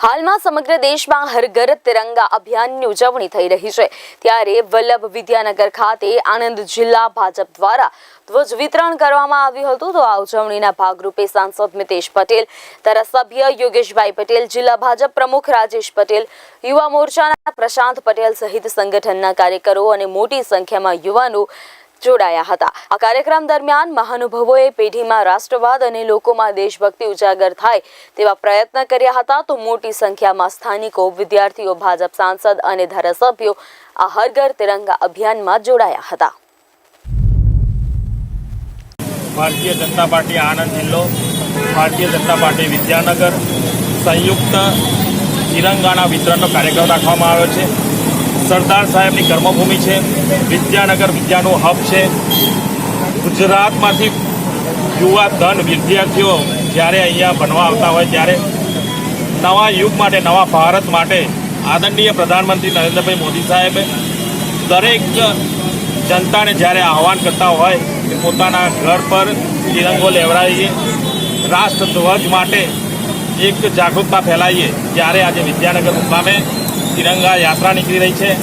હાલમાં સમગ્ર દેશમાં હર ઘર તિરંગા અભિયાનની ઉજવણી થઈ રહી છે. ત્યારે વલ્લભ વિદ્યાનગર ખાતે આણંદ જિલ્લા ભાજપ દ્વારા ધ્વજ વિતરણ કરવામાં આવ્યું હતું. તો આ ઉજવણીના ભાગરૂપે સાંસદ મિતેશ પટેલ, ધારાસભ્ય યોગેશભાઈ પટેલ, જિલ્લા ભાજપ પ્રમુખ રાજેશ પટેલ, યુવા મોરચાના પ્રશાંત પટેલ સહિત સંગઠનના કાર્યકરો અને મોટી સંખ્યામાં યુવાનો જોડાયા હતા. આ કાર્યક્રમ દરમિયાન મહાનુભાવોએ પેઢીમાં રાષ્ટ્રવાદ અને લોકોમાં દેશભક્તિ ઉજાગર થાય તેવા પ્રયત્ન કર્યા હતા તો મોટી સંખ્યામાં સ્થાનિકો, વિદ્યાર્થીઓ, ભાજપ સાંસદ અને ધારાસભ્યો આ હર ઘર તિરંગા અભિયાનમાં જોડાયા હતા. ભારતીય જનતા પાર્ટી આણંદ જિલ્લો, ભારતીય જનતા પાર્ટી વિદ્યાનગર, સંયુક્ત તિરંગાના વિતરણનો કાર્યક્રમ રાખવામાં આવ્યો છે. સરદાર સાહેબની કર્મભૂમિ છે, વિદ્યાનગર વિદ્યાનું હબ છે. ગુજરાતમાંથી યુવા ધન વિદ્યાર્થીઓ જ્યારે અહીંયા ભણવા આવતા હોય ત્યારે નવા યુગ માટે, નવા ભારત માટે આદરણીય પ્રધાનમંત્રી નરેન્દ્રભાઈ મોદી સાહેબે દરેક જનતાને જ્યારે આહવાન કરતા હોય કે પોતાના ઘર પર તિરંગો લેવડાવીએ, રાષ્ટ્રધ્વજ માટે એક જાગૃતતા ફેલાવીએ, ત્યારે આજે વિદ્યાનગર મુકામે તિરંગા યાત્રા નીકળી રહી છે.